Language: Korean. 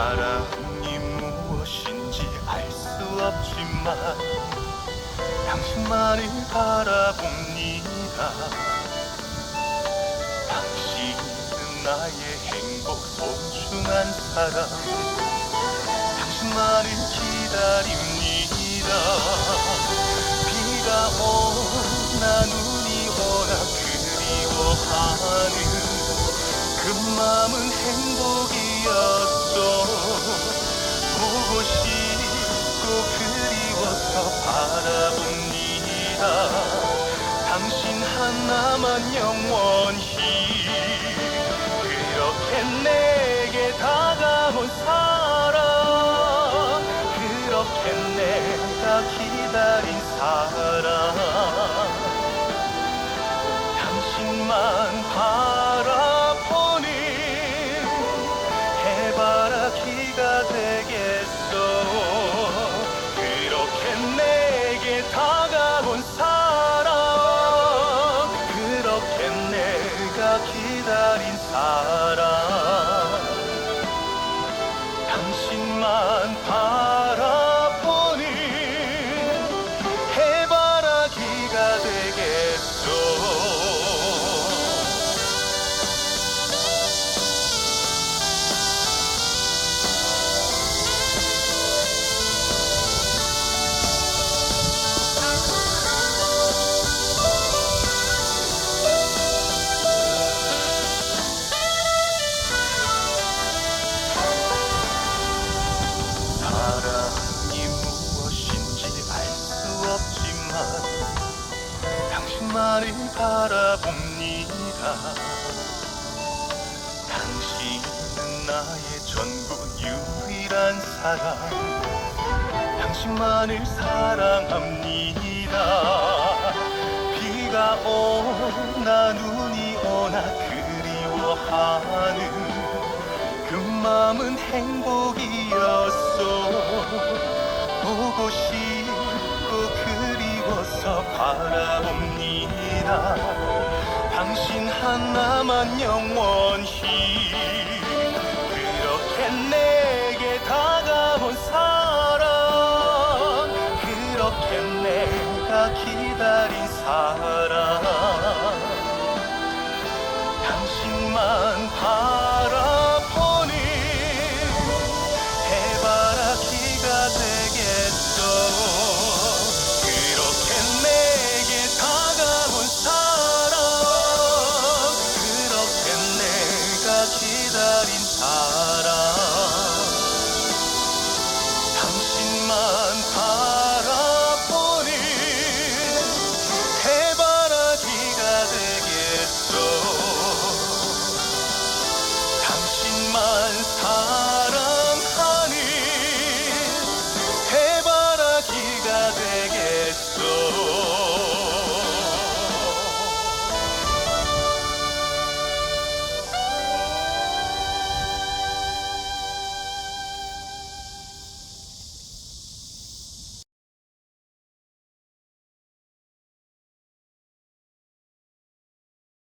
사랑이 무엇인지 알 수 없지만 당신만을 바라봅니다. 당신은 나의 행복 소중한 사람 당신만을 기다립니다. 비가 오나 그 마음은 행복이었어. 보고 싶고 그리워서 바라봅니다. 당신 하나만 영원히. 그렇게 내게 다가온 사랑 그렇게 내가 기다린 사랑 기다린 사랑 당신만을 바라봅니다. 당신은 나의 전부 유일한 사랑. 당신만을 사랑합니다. 비가 오나 눈이 오나 그리워하는 그 마음은 행복이었어 보고 싶고 그리워서 바라 봅니다 당신 하나만 영원히. 그렇게 내게 다가온 사랑 그렇게 내가 기다린 사랑